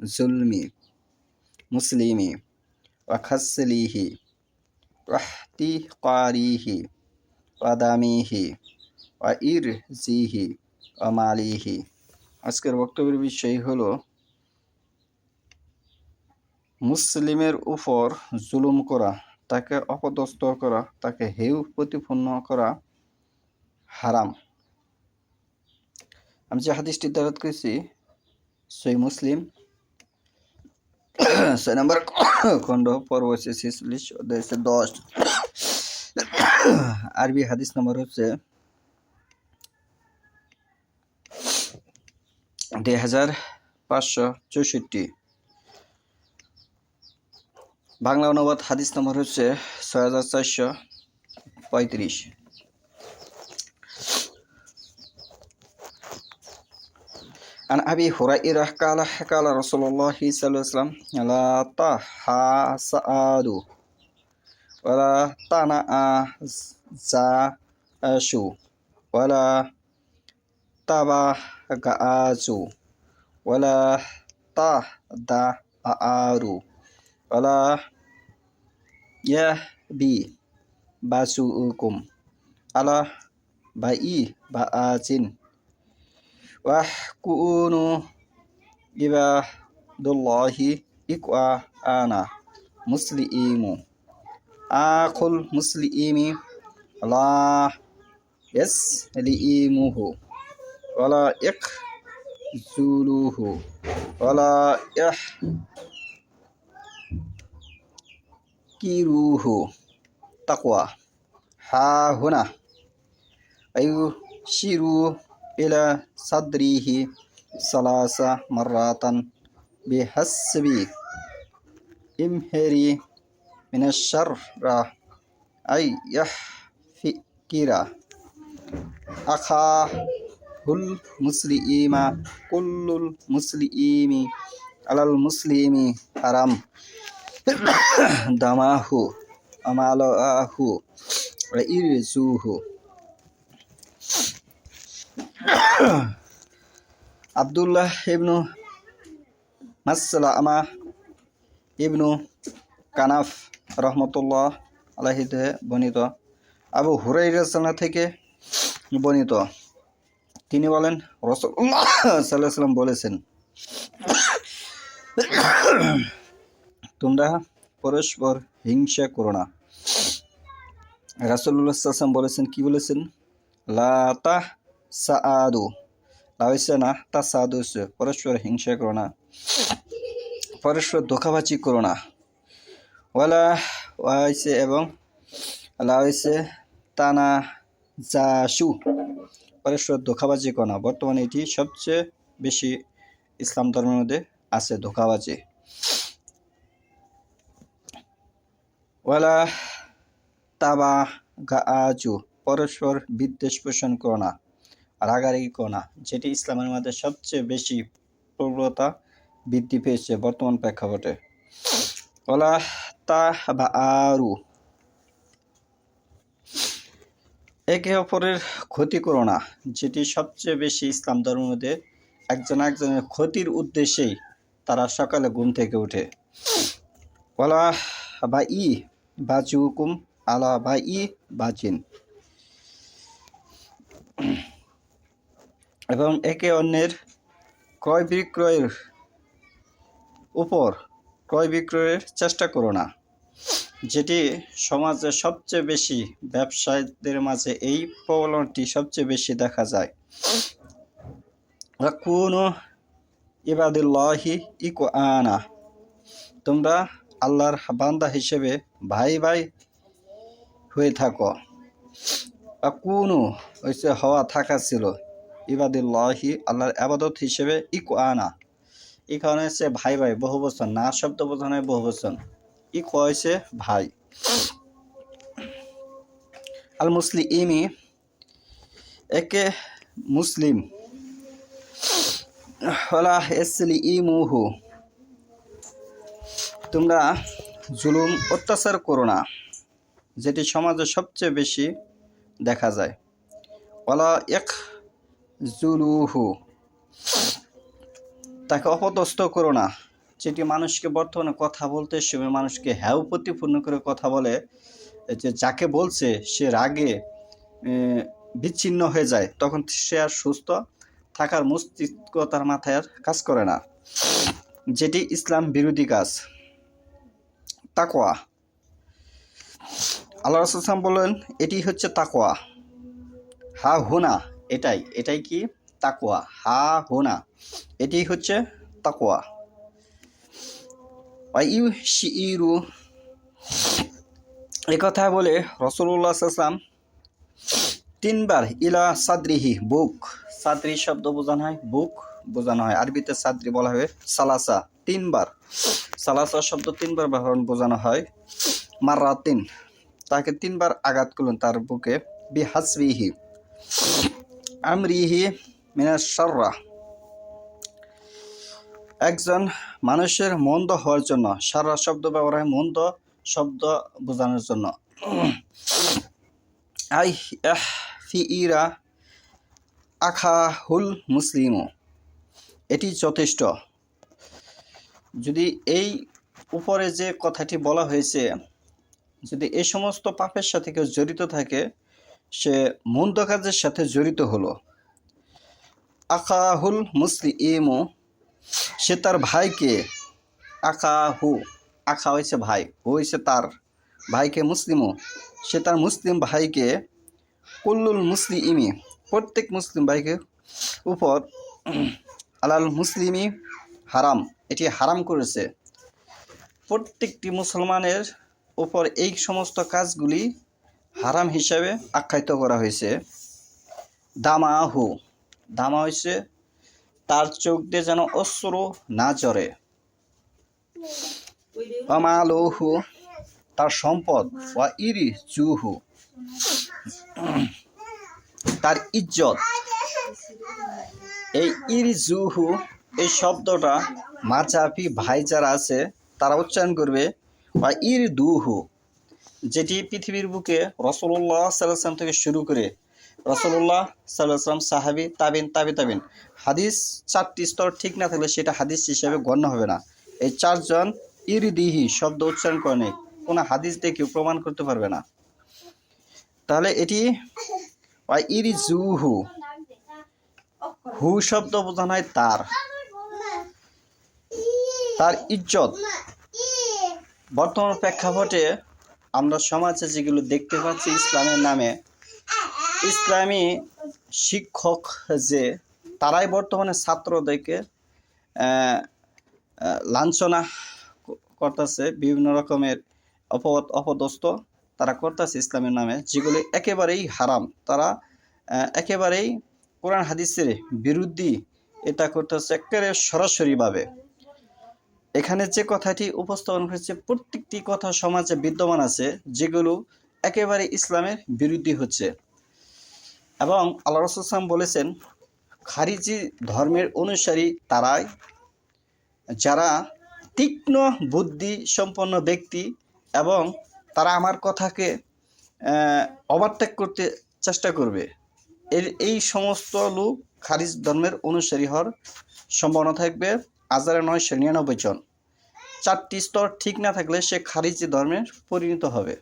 জুলমি মুসলিমি ওয়া খাসলিহি ওয়া ইহতিকারিহি আজকের বক্তব্যের বিষয় হল মুসলিমের উপর জুলুম করা। তাকে অপদস্থ করা তাকে হেউ প্রতিপন্ন করা হারাম আমি যে হাদিসটি দারাত করেছি সই মুসলিম ছয় নম্বর খণ্ড পর্ব হচ্ছে ছেচল্লিশ, অধ্যায় হচ্ছে দশ আরবি হাদিস নম্বর হচ্ছে দুই হাজার পাঁচশো চৌষট্টি বাংলা অনুবাদ হাদিস নম্বর হচ্ছে ছয় হাজার চারশো পঁয়ত্রিশ عن أبي هريرة قال قال رسول الله صلى الله عليه وسلم لا تحاسدوا ولا تنازعوا ولا تباغضوا ولا تدابروا ولا يا بي باسوكم على بأي بآتين واحكونوا عباد الله أقول مسلمون لا يس la ولا إق yaqzuluhu ولا yah. يحكروه تقوى. ها هنا. أيشيروا إلى صدره ثلاث مرات بحسب. إمهري من الشر. أي يحفكر. أخاه المسلم. كل المسلم. على المسلم حرام. দামাহু আমালাহু ইরজুহু আবদুল্লাহ ইবনু মাসালামা ইবনু কানাফ রহমতুল্লাহ আলাহিতে বনিত আবু হুরাই রাসাল্লাহ থেকে বনিত তিনি বলেন রসুল্লাহ সাল্লাহ সাল্লাম বলেছেন তোমরা পরস্পর হিংসা করো না। রাসুল্লাহ সাল্লাম বলেছেন, কি বলেছেন? না তা পরস্পর হিংসা করো না। পরস্পর ধোকাবাজি করো না। ওয়ালা ওয়াইসে এবং লাউসে তানা জাসু পরস্পর ধোকাবাজি করো না। বর্তমানে এটি সবচেয়ে বেশি ইসলাম ধর্মের মধ্যে আছে, ধোকাবাজি। ওয়ালা তাবা গাজু পরস্পর বিদ্বেষ পোষণ করো না, রাগারাগি করো না, যেটি ইসলামের মধ্যে সবচেয়ে বেশি প্রবলতা বৃদ্ধি পেয়েছে বর্তমান প্রেক্ষাপটে। ওলা তা বা আরু একে অপরের ক্ষতি করো না, যেটি সবচেয়ে বেশি ইসলাম ধর্মের মধ্যে একজন একজনের ক্ষতির উদ্দেশ্যেই তারা সকালে ঘুম থেকে ওঠে ওলা বা ই বাজুকুম আলা বা ই বাজিন এবং একে অন্যের ক্রয় বিক্রয়ের উপর ক্রয় বিক্রয়ের চেষ্টা করো না যেটি সমাজে সবচেয়ে বেশি ব্যবসায়ীদের মাঝে এই প্রবলনটি সবচেয়ে বেশি দেখা যায় কোনো ইবাদুল্লাহি ইকো আনা তোমরা আল্লাহর বান্দা হিসেবে ভাই ভাই হয়ে থাকো। কোনো হচ্ছে হওয়া থাকা ছিল। ইবাদুল্লাহি, আল্লাহর আবাদত হিসেবে ইকো আনা এখানে হচ্ছে ভাই ভাই, বহু বচন। না শব্দ বোঝানো বহু বচন। ইক হয়েছে ভাই। আল মুসলি ইমি একে মুসলিম। হলা এসলি ইমুহু তোমরা জুলুম, অত্যাচার করো না, যেটি সমাজে সবচেয়ে বেশি দেখা যায়। ওলা এক জুলুহু তাকে অপদস্থ করো না, যেটি মানুষকে বর্তমানে কথা বলতে সময় মানুষকে হ্যাও প্রতিপূর্ণ করে কথা বলে যে যাকে বলছে, সে রাগে বিচ্ছিন্ন হয়ে যায়, তখন সে আর সুস্থ থাকার মস্তিষ্ক তার মাথায় আর কাজ করে না। যেটি ইসলাম বিরোধী কাজ। তাকোয়া আল্লাহ রসুলাম বললেন এটি হচ্ছে তাকোয়া হা হুনা, এটাই। এটাই কি? তাকোয়া হা হুনা, এটি হচ্ছে তাকোয়া ইউ শিরু এ কথা বলে রসুল্লাহ সাল্লাম তিনবার, ইলা সাদ্রিহি বুক সাদ্রি শব্দ বোঝানো হয়, বুক বোঝানো হয়। আরবিতে সাদ্রি বলা হয়, সালাসা তিনবার। সালাসা শব্দ তিনবার ব্যবহার বোঝানো হয়। মাররাতিন, তাকে তিনবার আঘাত করলেন তার বুকে। বিহাসবিহি আমরিহি মিনাস শাররা। একজন মানুষের মন্দ হওয়ার জন্য সারা শব্দ ব্যবহার হয় মন্দ শব্দ বোঝানোর জন্য। আই এহ ফি ইরা আখাহুল মুসলিমও এটি যথেষ্ট। যদি এই উপরে যে কথাটি বলা হয়েছে, যদি এই সমস্ত পাপের সাথে কেউ জড়িত থাকে, সে মন্দ কাজের সাথে জড়িত হলো। আকাহুল মুসলিমও সে তার ভাইকে, আকাহু আখা হয়েছে ভাই হয়েছে তার ভাইকে মুসলিমও সে তার মুসলিম ভাইকে, কুল্লুল মুসলিমি, প্রত্যেক মুসলিম ভাইকে উপর আলাল মুসলিমি হারাম, এটি হারাম করেছে। প্রত্যেকটি মুসলমানের উপর এই সমস্ত কাজগুলি হারাম হিসাবে আখ্যায়িত করা হয়েছে। দামাহু, দামা হয়েছে তার চোখ দিয়ে যেন অশ্রু না জরে অমালহু তার সম্পদ, ওয়া ইরি জুহু তার ইজ্জত। এই ইরি জুহু এই শব্দটা মাচাপি ভাই যারা আছে, তারা উচ্চারণ করবে বা ইর দুহু যেটি পৃথিবীর বুকে রসল্লাহ সাল্লাম থেকে শুরু করে রসল্লাহ সাল্লাম সাহাবি, তাবিন, তাবি, তাবিন। হাদিস চারটি স্তর ঠিক না থাকলে সেটা হাদিস হিসেবে গণ্য হবে না। এই চারজন ইরিদিহি শব্দ উচ্চারণ করে নেই, কোনো হাদিস কেউ প্রমাণ করতে পারবে না। তাহলে এটি ইরি জুহু হু শব্দ বোঝানো হয় তার। তার ইজ্জত। বর্তমান প্রেক্ষাপটে আমরা সমাজে যেগুলো দেখতে পাচ্ছি ইসলামের নামে, ইসলামী শিক্ষক যে, তারাই বর্তমানে ছাত্রদেরকে লাঞ্ছনা করতেছে, বিভিন্ন রকমের অপদ অপদস্থ তারা করতেছে ইসলামের নামে, যেগুলি একেবারেই হারাম। তারা একেবারেই কোরআন হাদিসের বিরুদ্ধে এটা করতেছে, একেবারে সরাসরিভাবে। এখানে যে কথাটি উপস্থাপন হয়েছে, প্রত্যেকটি কথা সমাজে বিদ্যমান আছে, যেগুলো একেবারে ইসলামের বিরুদ্ধে হচ্ছে। এবং আল্লাহ রসুলাম বলেছেন, খারিজি ধর্মের অনুসারী তারাই, যারা তীক্ষ্ণ বুদ্ধি সম্পন্ন ব্যক্তি এবং তারা আমার কথাকে ওভারটেক করতে চেষ্টা করবে। এর, এই সমস্ত লোক খারিজ ধর্মের অনুসারী হওয়ার সম্ভাবনা থাকবে। হাজারে নয়শো নিরানব্বই জন। চারটি স্তর ঠিক না থাকলে সে খারিজি ধর্মের পরিণত হবে।